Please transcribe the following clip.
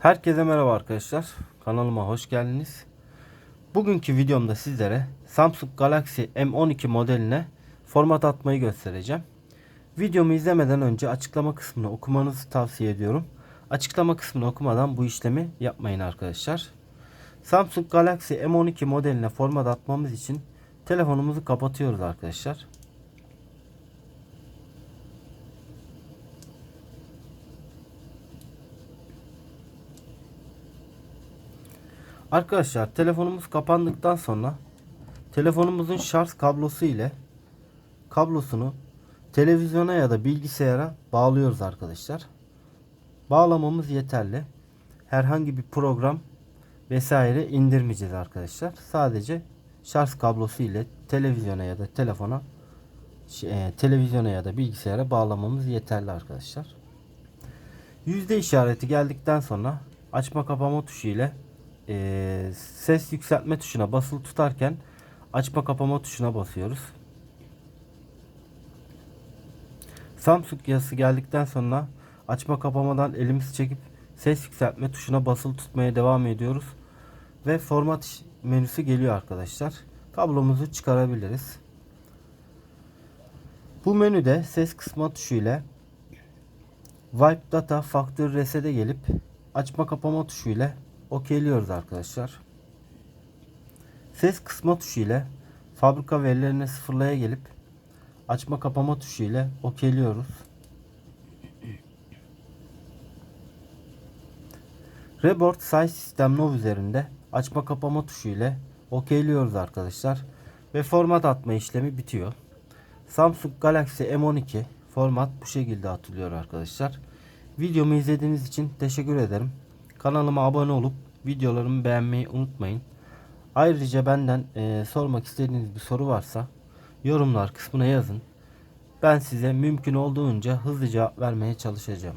Herkese merhaba arkadaşlar. Kanalıma hoş geldiniz. Bugünkü videomda sizlere Samsung Galaxy M12 modeline format atmayı göstereceğim. Videomu izlemeden önce açıklama kısmını okumanızı tavsiye ediyorum. Açıklama kısmını okumadan bu işlemi yapmayın arkadaşlar. Samsung Galaxy M12 modeline format atmamız için telefonumuzu kapatıyoruz arkadaşlar. Arkadaşlar telefonumuz kapandıktan sonra telefonumuzun şarj kablosu ile kablosunu televizyona ya da bilgisayara bağlıyoruz arkadaşlar. Bağlamamız yeterli. Herhangi bir program vesaire indirmeyeceğiz arkadaşlar. Sadece şarj kablosu ile televizyona ya da telefona e, televizyona ya da bilgisayara bağlamamız yeterli arkadaşlar. Yüzde işareti geldikten sonra açma kapama tuşu ile e, ses yükseltme tuşuna basılı tutarken açma kapama tuşuna basıyoruz. Samsung yazısı geldikten sonra açma kapamadan elimizi çekip ses yükseltme tuşuna basılı tutmaya devam ediyoruz. Ve format menüsü geliyor arkadaşlar. Kablomuzu çıkarabiliriz. Bu menüde ses kısma tuşu ile Wipe Data Factory Reset'e gelip açma kapama tuşu ile okeyliyoruz arkadaşlar. Ses kısma tuşu ile fabrika verilerini sıfırlaya gelip açma kapama tuşu ile okeyliyoruz. Reboard Size System Now üzerinde açma kapama tuşu ile okeyliyoruz arkadaşlar. Ve format atma işlemi bitiyor. Samsung Galaxy M12 format bu şekilde atılıyor arkadaşlar. Videomu izlediğiniz için teşekkür ederim. Kanalıma abone olup videolarımı beğenmeyi unutmayın. Ayrıca benden e, sormak istediğiniz bir soru varsa yorumlar kısmına yazın. Ben size mümkün olduğunca hızlı cevap vermeye çalışacağım.